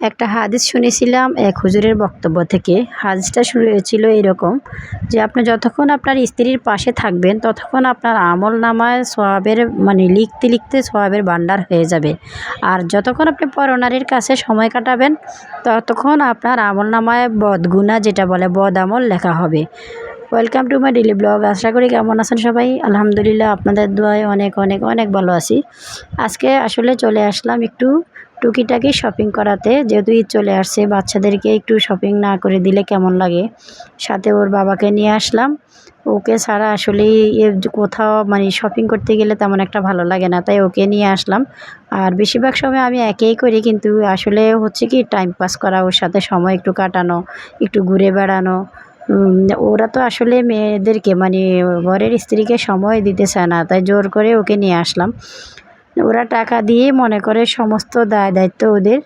একটা হাদিস শুনেছিলাম, এক হুজুরের বক্তব্য থেকে। হাদিসটা শুরু ছিল এরকম যে, আপনি যতক্ষণ আপনার স্ত্রীর পাশে থাকবেন, ততক্ষণ আপনার আমল নামায় সোয়াবের মানে লিখতে লিখতে সোয়াবের ভান্ডার হয়ে যাবে। আর যতক্ষণ আপনি পরনারীর কাছে সময় কাটাবেন, ততক্ষণ আপনার আমল নামায় বদগুনা যেটা বলে বদ আমল লেখা হবে। Welcome to my daily blog আশা করি কেমন আছেন সবাই? আলহামদুলিল্লাহ, আপনাদের দোয়ায় অনেক অনেক অনেক ভালো আছি। আজকে আসলে চলে আসলাম একটু টুকিটাকি শপিং করাতে। যেহেতু ঈদ চলে আসছে, বাচ্চাদেরকে একটু শপিং না করে দিলে কেমন লাগে? সাথে ওর বাবাকে নিয়ে আসলাম। ওকে ছাড়া আসলেই কোথাও মানে শপিং করতে গেলে তেমন একটা ভালো লাগে না, তাই ওকে নিয়ে আসলাম। আর বেশিরভাগ সময় আমি একেই করি, কিন্তু আসলে হচ্ছে কি টাইম পাস করা, ওর সাথে সময় একটু কাটানো, একটু ঘুরে বেড়ানো। ওরা তো আসলে মেয়েদেরকে মানে ঘরের স্ত্রীকে সময় দিতে চায় না, তাই জোর করে ওকে নিয়ে আসলাম। ওরা টাকা দিয়ে মনে করে সমস্ত দায় দায়িত্ব ওদের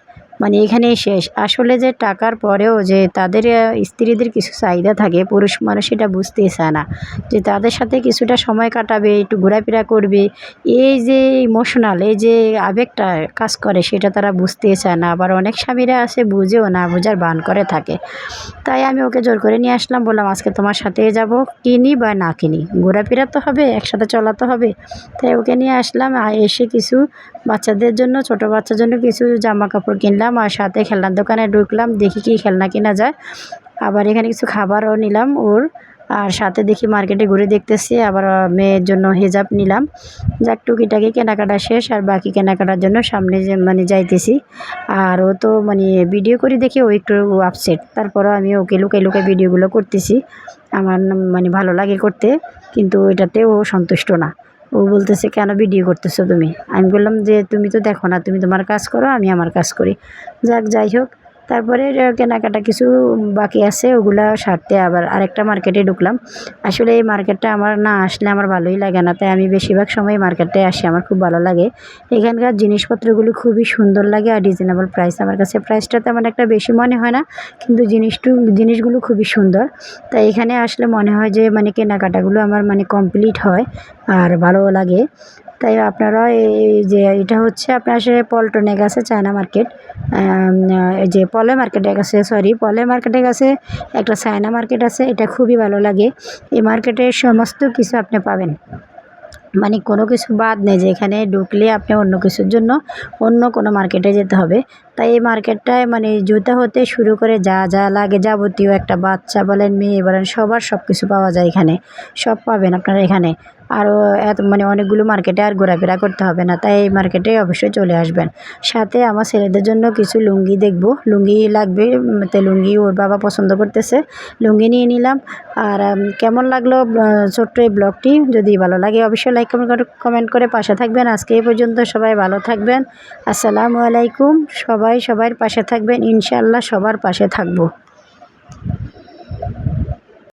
মানে এখানেই শেষ। আসলে যে টাকার পরেও যে তাদের স্ত্রীদের কিছু চাহিদা থাকে, পুরুষ মানুষ এটা বুঝতেই চায় না। যে তাদের সাথে কিছুটা সময় কাটাবে, একটু ঘোরাফেরা করবে, এই যে ইমোশনাল এই যে আবেগটা কাজ করে, সেটা তারা বুঝতেই চায় না। আবার অনেক স্বামীরা আছে, বুঝেও না, বোঝার বান করে থাকে। তাই আমি ওকে জোর করে নিয়ে আসলাম, বললাম, আজকে তোমার সাথে যাব, কিনি বা না কিনি। ঘোরাফেরা তো হবে, একসাথে চলা তো হবে। তাই ওকে নিয়ে আসলাম এসে কিছু বাচ্চাদের জন্য, ছোট বাচ্চার জন্য কিছু জামা কাপড় কিনলাম। আর সাথে খেলনার দোকানে ঢুকলাম, দেখি কি খেলনা কেনা যায়। আবার এখানে কিছু খাবারও নিলাম ওর, আর সাথে দেখি মার্কেটে ঘুরে দেখতেছি, আবার মেয়ের জন্য হেজাব নিলাম। যাক, টুকিটাকি কেনাকাটা শেষ, আর বাকি কেনাকাটার জন্য সামনে যে মানে যাইতেছি। আর ও তো মানে ভিডিও করি দেখি ও একটু আপসেট তারপরও আমি ওকে লুকাই লুকাই ভিডিওগুলো করতেছি। আমার মানে ভালো লাগে করতে, কিন্তু এটাতে ও সন্তুষ্ট না। ও বলতেছে, কেন ভিডিও করতেছো তুমি? আমি বললাম যে, তুমি তো দেখো না, তুমি তোমার কাজ করো, আমি আমার কাজ করি। যাক, যাই হোক। তারপরে কেনাকাটা কিছু বাকি আছে, ওগুলা সারতে আবার আরেকটা মার্কেটে ঢুকলাম। আসলে এই মার্কেটটা আমার না আসলে আমার ভালোই লাগে না, তাই আমি বেশিরভাগ সময় মার্কেটে আসি, আমার খুব ভালো লাগে। এখানকার জিনিসপত্রগুলো খুবই সুন্দর লাগে আর রিজনেবল প্রাইস আমার কাছে প্রাইসটা তেমন একটা বেশি মনে হয় না, কিন্তু জিনিসটু, জিনিসগুলো খুবই সুন্দর। তাই এখানে আসলে মনে হয় যে মানে কেনাকাটাগুলো আমার মানে কমপ্লিট হয় আর ভালোও লাগে। তাই আপনারা এই যে, এটা হচ্ছে আপনার সে পল্টনে গেছে চায়না মার্কেট এই যে পলে মার্কেটে গেছে সরি পলে মার্কেটে গেছে, একটা সায়না মার্কেট আছে, এটা খুবই ভালো লাগে। এই মার্কেটে সমস্ত কিছু আপনি পাবেন। মানে কোনো কিছু বাদ নেই যে এখানে ঢুকলে আপনি অন্য কিছুর জন্য অন্য কোনো মার্কেটে যেতে হবে। তাই এই মার্কেটটায় মানে জুতা হতে শুরু করে যা যা লাগে যাবতীয় একটা বাচ্চা বলেন, মেয়ে বলেন, সবার সব কিছু পাওয়া যায় এখানে। সব পাবেন আপনারা এখানে। আরও এত মানে অনেকগুলো মার্কেটে আর ঘোরাফেরা করতে হবে না, তাই এই মার্কেটে অবশ্যই চলে আসবেন। সাথে আমার ছেলেদের জন্য কিছু লুঙ্গি দেখব। লুঙ্গি লাগবে তো লুঙ্গি ওর বাবা পছন্দ করতেছে। লুঙ্গি নিয়ে নিলাম। আর কেমন লাগল ছোট্ট এই ব্লগটি? যদি ভালো লাগে অবশ্যই লাইক কমেন্ট কমেন্ট করে পাশে থাকবেন। আজকে এই পর্যন্ত সবাই ভালো থাকবেন। আসসালামু আলাইকুম। সবাই সবার পাশে থাকবেন। ইনশাল্লাহ সবার পাশে থাকব।